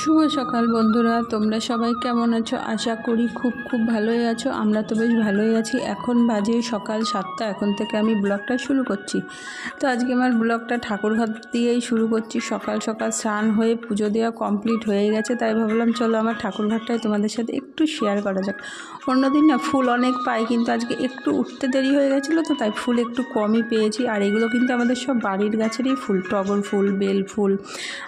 শুভ সকাল বন্ধুরা, তোমরা সবাই কেমন আছো? আশা করি খুব খুব ভালোই আছো, আমরা তো বেশ ভালোই আছি। এখন বাজে সকাল সাতটা, এখন থেকে আমি ব্লগটা শুরু করছি। তো আজকে আমার ব্লগটা ঠাকুরঘর দিয়েই শুরু করছি। সকাল সকাল স্নান হয়ে পুজো দেওয়া কমপ্লিট হয়ে গেছে, তাই ভাবলাম চলো আমার ঠাকুরঘরটাই তোমাদের সাথে একটু শেয়ার করা যাক। অন্যদিন না ফুল অনেক পাই, কিন্তু আজকে একটু উঠতে দেরি হয়ে গেছিল তো, তাই ফুল একটু কমই পেয়েছি। আর এগুলো কিন্তু আমাদের সব বাড়ির গাছেরই ফুল, টগর ফুল, বেল ফুল,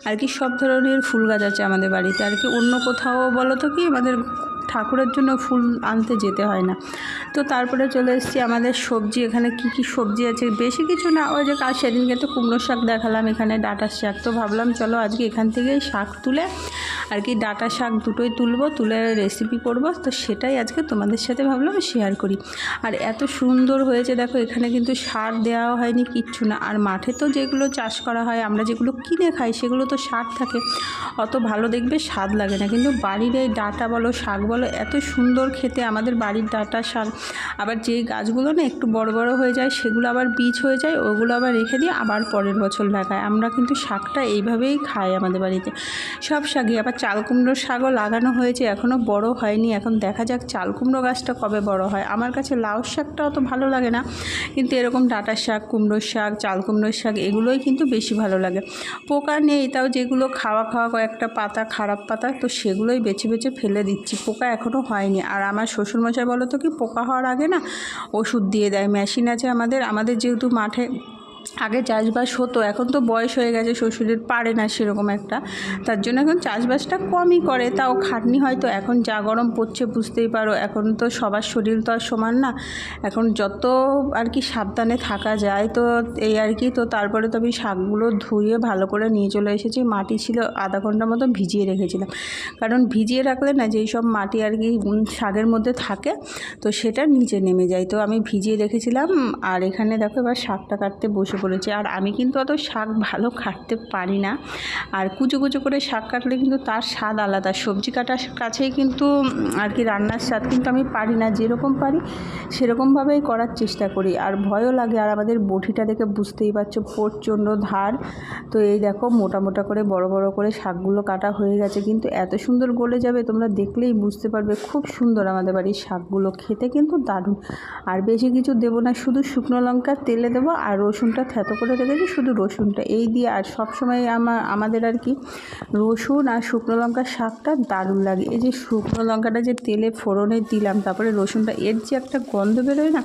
আর কি সব ধরনের ফুল গাছ আছে আমাদের বাড়িতে। আর কি অন্য কোথাও বলো তো কি? আমাদের ঠাকুরের জন্য ফুল আনতে যেতে হয় না। তো তারপরে চলে এসেছি আমাদের সবজি, এখানে কি কি সবজি আছে? বেশি কিছু না, ওই যে কাল সেদিনকে তো কুমড়ো শাক দেখালাম, এখানে ডাটার শাক। তো ভাবলাম চলো আজকে এখান থেকেই শাক তুলে আর কি ডাটা শাক দুটোই তুলবো, তুলে রেসিপি করব। তো সেটাই আজকে তোমাদের সাথে ভাবলাম শেয়ার করি। আর এত সুন্দর হয়েছে, দেখো এখানে কিন্তু সার দেওয়া হয়নি কিচ্ছু না। আর মাঠে তো যেগুলো চাষ করা হয়, আমরা যেগুলো কিনে খাই, সেগুলো তো সার থাকে। অত ভালো দেখবে স্বাদ লাগে না। কিন্তু বাড়ির এই ডাটা বলো, শাক বলো এত সুন্দর খেতে আমাদের বাড়ির ডাটা শাক। আবার যে গাছগুলো না একটু বড় বড় হয়ে যায়, সেগুলো আবার বীজ হয়ে যায়, ওগুলো আবার রেখে দিয়ে আবার পরের বছর লাগায়। আমরা কিন্তু শাকটা এইভাবেই খাই আমাদের বাড়িতে। সব শাকই, আবার চাল কুমড়োর শাকও লাগানো হয়েছে এখনও বড় হয়নি। এখন দেখা যাক চাল কুমড়ো গাছটা কবে বড় হয়। আমার কাছে লাউ শাকটা অত ভালো লাগে না, কিন্তু এরকম ডাঁটার শাক কুমড়োর শাক, চাল কুমড়োর শাক, এগুলোই কিন্তু বেশি ভালো লাগে। পোকা নেই, তাও যেগুলো খাওয়া খাওয়া কয়েকটা পাতা, খারাপ পাতা, তো সেগুলোই বেছে বেছে ফেলে দিচ্ছি। পোকা এখনও হয়নি। আর আমার শ্বশুরমশাই বলো তো কি, পোকা হওয়ার আগে না ওষুধ দিয়ে দেয়। মেশিন আছে আমাদের আমাদের যেহেতু মাঠে আগে চাষবাস হতো, এখন তো বয়স হয়ে গেছে, শ্বশুরের পারে না সেরকম একটা। তার জন্য এখন চাষবাসটা কমই করে, তাও খাটনি হয়তো এখন যা গরম পড়ছে বুঝতেই পারো, এখন তো সবার শরীর তো আর সমান না। এখন যত আর কি সাবধানে থাকা যায় তো এই আর কি, তো তারপরে তো আমি শাকগুলো ধুয়ে ভালো করে নিয়ে চলে এসেছি, মাটি ছিল আধা ঘণ্টার মতো ভিজিয়ে রেখেছিলাম। কারণ ভিজিয়ে রাখলে না যেই সব মাটি আর কি শাকের মধ্যে থাকে, তো সেটা নিচে নেমে যায়। তো আমি ভিজিয়ে রেখেছিলাম, আর এখানে দেখো এবার শাকটা কাটতে বসে পড়েছে। আর আমি কিন্তু অত শাক ভালো কাটতে পারি না। আর কুচো কুচো করে শাক কাটলে কিন্তু তার স্বাদ আলাদা। সবজি কাটার কাছেই কিন্তু আর কি রান্নার স্বাদ কিন্তু আমি পারি না। যেরকম পারি, সেরকমভাবেই করার চেষ্টা করি। আর ভয়ও লাগে। আর আমাদের বটিটা দেখে বুঝতেই পারছ, প্রচণ্ড ধার। তো এই দেখো, মোটা মোটা করে, বড় বড় করে শাকগুলো কাটা হয়ে গেছে। কিন্তু এত সুন্দর গলে যাবে, তোমরা দেখলেই বুঝতে পারবে। খুব সুন্দর আমাদের বাড়ির শাকগুলো। খেতে কিন্তু দারুণ। আর বেশি কিছু দেবো না, শুধু শুকনো লঙ্কা তেলে দেবো আর রসুনটা থেতো করে রেখেছি শুধু রসুনটা। এই দিয়ে আর সব সময় আমার আমাদের আর কি রসুন আর শুকনো লঙ্কার শাকটা দারুণ লাগে। এই যে শুকনো লঙ্কাটা যে তেলে ফোড়নে দিলাম, তারপরে রসুনটা, এর যে একটা গন্ধ বেরোয় না,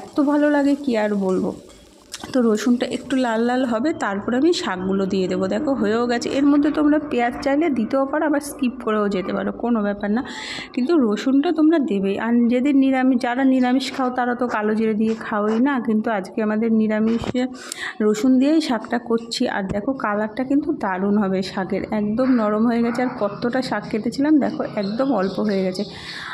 এত ভালো লাগে কি আর বলব? তো রসুনটা একটু লাল লাল হবে, তারপরে আমি শাকগুলো দিয়ে দেবো। দেখো, হয়েও গেছে। এর মধ্যে তোমরা পেঁয়াজ চাইলে দিতেও পারো, আবার স্কিপ করেও যেতে পারো, কোনো ব্যাপার না। কিন্তু রসুনটা তোমরা দেবে। আর যেদিন নিরামিষ, যারা নিরামিষ খাও, তারা তো কালো জিরে দিয়ে খাওয়াই না। কিন্তু আজকে আমাদের নিরামিষে রসুন দিয়েই শাকটা করছি। আর দেখো, কালারটা কিন্তু দারুণ হবে শাকের। একদম নরম হয়ে গেছে। আর কতটা শাক কেটেছিলাম, দেখো, একদম অল্প হয়ে গেছে।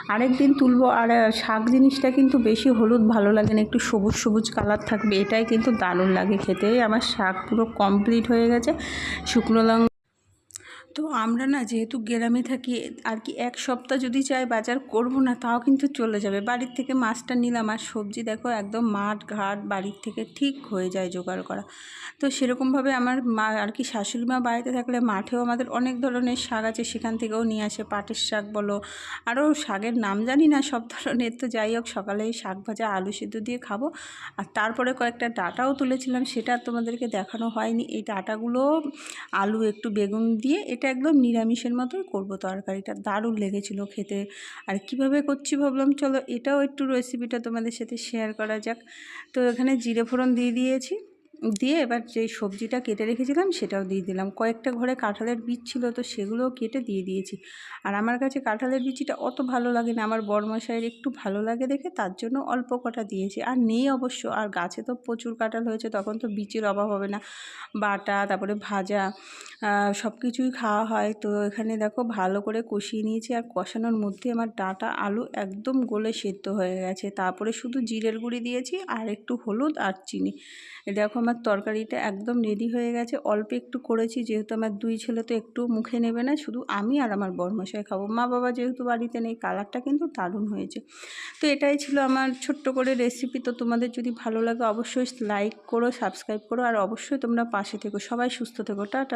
আরেক দিন তুলবো। আর শাক জিনিসটা কিন্তু বেশি হলুদ ভালো লাগে না, একটু সবুজ সবুজ কালার থাকবে, এটাই কিন্তু দারুণ লাগে খেতে। আমার শাক পুরো কমপ্লিট হয়ে গেছে। শুকনো লঙ্কা তো আমরা না যেহেতু গ্রামে থাকি, আর কি এক সপ্তাহ যদি চাই বাজার করব না, তাও কিন্তু চলে যাবে। বাড়ির থেকে মাছটা নিলাম, আর সবজি দেখো একদম মাঠ ঘাট বাড়ির থেকে ঠিক হয়ে যায় জোগাড় করা। তো সেরকমভাবে আমার মা, আর কি শাশুড়ি মা বাড়িতে থাকলে মাঠেও আমাদের অনেক ধরনের শাক আছে, সেখান থেকেও নিয়ে আসে। পাটের শাক বলো, আরও শাকের নাম জানি না সব ধরনের। তো যাই হোক, সকালে শাক ভাজা, আলু সিদ্ধ দিয়ে খাব। আর তারপরে কয়েকটা ডাটাও তুলেছিলাম, সেটা তোমাদেরকে দেখানো হয়নি। এই ডাটাগুলো আলু একটু বেগুন দিয়ে এটা একদম নিরামিষের মতোই করব তরকারিটা। দারুণ লেগেছিল খেতে। আর কীভাবে করছি ভাবলাম, চলো এটাও একটু রেসিপিটা তোমাদের সাথে শেয়ার করা যাক। তো এখানে জিরে ফোড়ন দিয়ে দিয়েছি। দিয়ে এবার যে সবজিটা কেটে রেখেছিলাম সেটাও দিয়ে দিলাম। কয়েকটা ঘরে কাঁঠালের বীজ ছিল তো সেগুলোও কেটে দিয়ে দিয়েছি। আর আমার কাছে কাঁঠালের বিচিটা অত ভালো লাগে না আমার বরমশাইয়ের একটু ভালো লাগে দেখে তার জন্য অল্প কটা দিয়েছি। আর নেই অবশ্য, আর গাছে তো প্রচুর কাঁঠাল হয়েছে, তখন তো বীজের অভাব হবে না। বাটা, তারপরে ভাজা সব কিছুই খাওয়া হয়। তো এখানে দেখো ভালো করে কষিয়ে নিয়েছি, আর কষানোর মধ্যে আমার ডাটা আলু একদম গলে সেদ্ধ হয়ে গেছে। তারপরে শুধু জিরের গুঁড়ি দিয়েছি, আর একটু হলুদ আর চিনি। দেখো আমার তরকারিটা একদম রেডি হয়ে গেছে। অল্প একটু করেছি, যেহেতু আমার দুই ছেলে তো একটু মুখে নেবে না, শুধু আমি আর আমার বরমশাই খাব। মা বাবা যেহেতু বাড়িতে নেই, কালারটা কিন্তু দারুণ হয়েছে। তো এটাই ছিল আমার ছোট্ট করে রেসিপি তো তোমাদের যদি ভালো লাগে, অবশ্যই লাইক করো সাবস্ক্রাইব করো, আর অবশ্যই তোমরা পাশে থেকো। সবাই সুস্থ থেকো। টাটা।